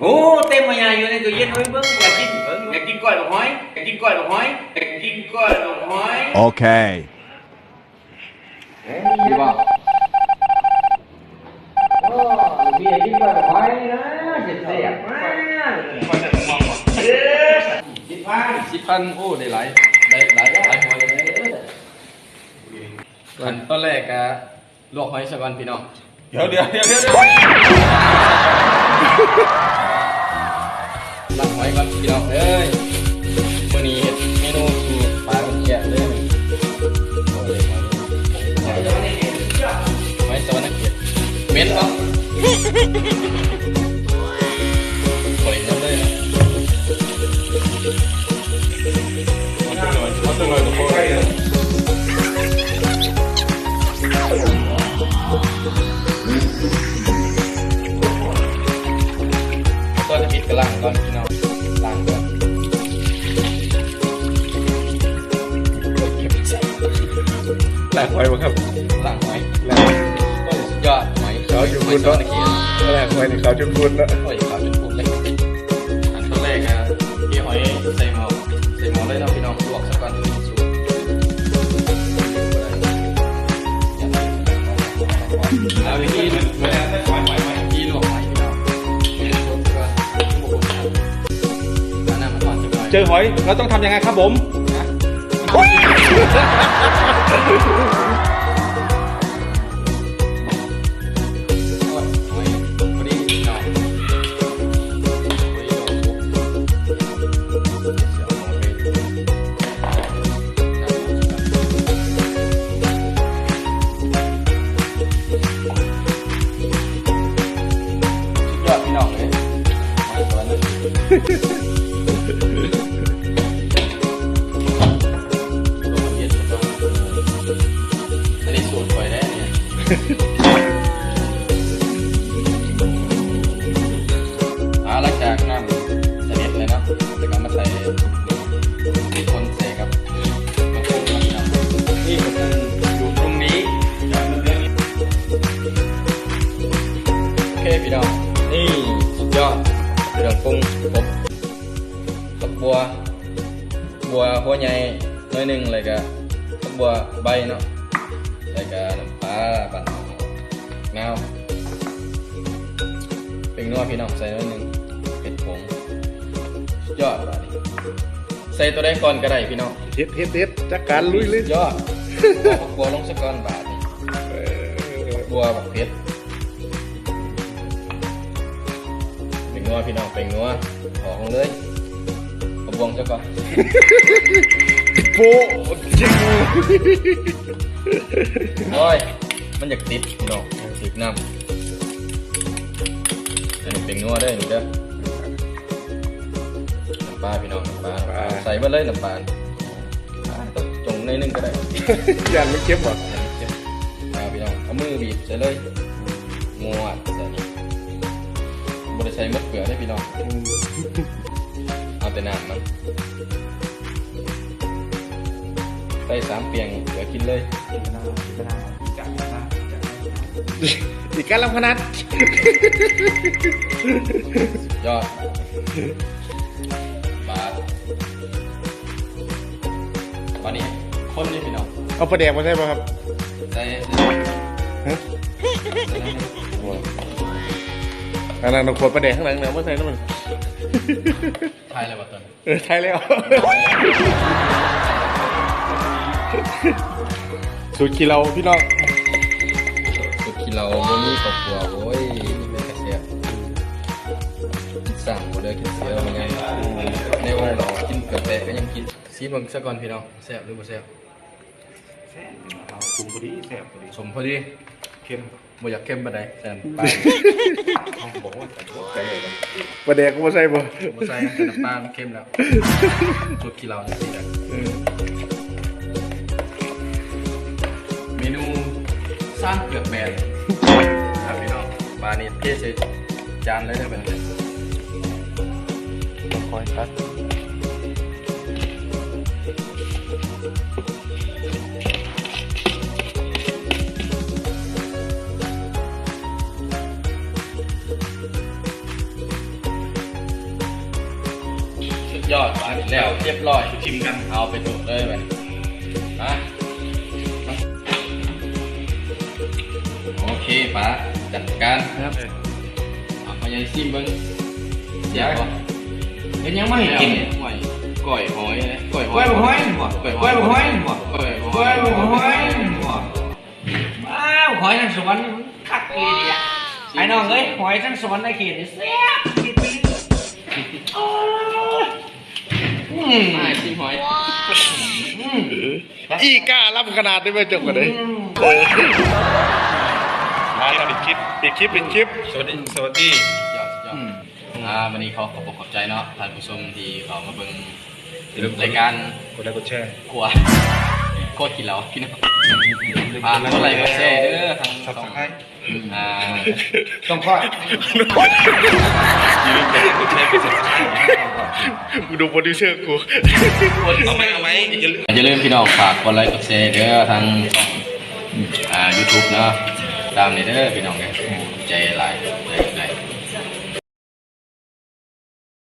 โอ้เต็มมาใหญ่อยู่ในตู้เย็นเฮ้ยเบิ้งอยากกินเบิ้งอยากกินก้อยบักหอยอยากกินก้อยบักหอยอยากกินก้อยบักหอย Okay. ดีป่ะโอ้เบียร์กินก้อยบักหอยนะเจ็บเสียบมากกินพันสิบพันโอ้ได้หลายได้หลายหลายหัวเลยอันตอนแรกก็ลวกหอยสักวันพี่น้องเดี๋ยวเดี๋ยวเดี๋ยวเดี๋ยวลั กหอยก่อนพี่น้องเอ้ยมื้อนี้เฮ็ดเมนูสูตรปลาเป็นแกะเลยโอ้ยหอยหอยสวรรค์เกียเม็นปะปล่อยน้ำเลยนะเอาตัวหน่อยตัวใกล้เลยก็จะปิดกระลังก่อน อยบ่ครับล้างหอยล้างก็สุดยอดหอยเขาอยู่หบุอยญสวรเนาะรค์เกียรติแรกไว้นี่เขาจุดบุญแล้วหอยขาวจนพุ่งเลยอันตอนแรกอะพี่หอยใส่หม้อใส่หม้อเลยเนาะพี่น้องลวกสักก่อนสูตรเอาวิธีวิธีลวกหอยพี่น้องอันนั้นมันก่อนจะก่อนเจอหอยเราต้องทำยังไงครับผมโเลยตัวมันเย็นตัวอันนี้สูตรไปได้เนี่ย บบัว บัวหัวใหญ่หน้อยหนึ่งเลยก็กับบัวใบเนาะแล้วก็น้ำปลาบันเงาเป็นนัวพี่น้องใส่หน้อยหนึ่งเผ็ดผงสุดยอดบาดนี้ใส่ตัวใดก่อนก็ได้พี่น้องเฮ็ดเฮ็ดเฮ็ดจัดการลุยเลยสุดยอดเอาบัวลงสักก้อนบาทนี่เออบัวบักเพชรเป็นงัวพี่น้องเป็นงัวออกมาเลยเอาบ วงซะก่อนโปะจริงโอ้ยมันอยากติดพี่น้องติดน้ำอันนี้เป็นงัวได้อหนูเด้อน้ำปลาพี่น้องน้ำปลาน้ำปลาใส่มาเลยน้ำปลาอ่าต้องจงในอยหนึงก็ได้ยันไม่เก็บหรอเอาพี่น้องเอามือบีบใส่เลยงวดใส่นี่บริใส่มะเขือได้พี่น้องเอา แต่น้ำมันใส่สามเปียงเดี๋ยวกินเลยอีกการลำพนันยอดบาทบาทนี้คนนี่พี่น้องเอาประแดกมาใช่ป่ะครับใส่ฮะอันนั้นเราขวดประแดกข้างหลังเนี่ยมาใส่น้ำมัน ทายอะไรวะตอนเออใช่แล้วสูตรขี้เราพี่น้องสุดที่เราโมนี่ครอบครัวโอ้ยนี่เป็นกระเสียสั่งหมดเลยกินเสียมันยังในวันเรากินเกือบแตกก็ยังกินซีบังซะก่อนพี่น้องแซ่บหรือบ่แซ่บปรุงพอดีแซ่บพอดีสมพอดีเข้ม บ่อยากเข้มปานใดแซ่บไปเขาบอกว่าแต่ตัวใจเลยประแดกก็มาใส่บ่บ่ใส่นะแต่น้ำตาลเข้มแล้วสุดที่เราจริงๆเออเมนูสร้างเกือกแบนครับพี่น้องบานี้เทใส่จานเลยได้เป็นเลยคอยตัด ยอดปลาแล้วเรียบร้อยชิมกันเอาไปจุดเลยไปมาโอเคป๋าจัดการครับเอาพยายซิมเบิ้งเดี๋ยวก่อนเห็นยังไม่ให้กินหอยก่อยหอยนะก่อยหกล้อวยยบุกห้อยบ่ก่อยกล้วยบุกห้อยบ่ก่อยหกล้อวยยบุกห้อยบ่อ้าวหอยทั้งสวนคักเลยเดียไอ้น้องเอ้ยหอยทั้งสวนในเขตนี่แซ่บคิดปีนอืม ไม่ซิมหอยอืมอีกล้ารับขนาดได้ไหมจบกันเลยเออมาปิดคลิปปิดคลิปปิดคลิปสวัสดีสวัสดียอดยอดอ่าวันนี้เขาขอบอกขอบใจเนาะท่านผู้ชมที่เขามาเบิ่งรายการกดไลค์กดแชร์ครัวโคตรกินแล้วพี่น้องอ่าเท่าไหร่ก็แชร์เด้อ ทางซับสไครต์อ่าต้องคอยอย่าลืมกดไลค์กดแชร์กดซับสไครต์กูดูโปรดิวเซอร์กูเอาไหมเอาไหมอย่าลืมอย่าลืมพี่น้องฝากกดไลค์กดแชร์เด้อทางช่องอ่า YouTube เนาะตามนี่เด้อพี่น้องเด้อใจ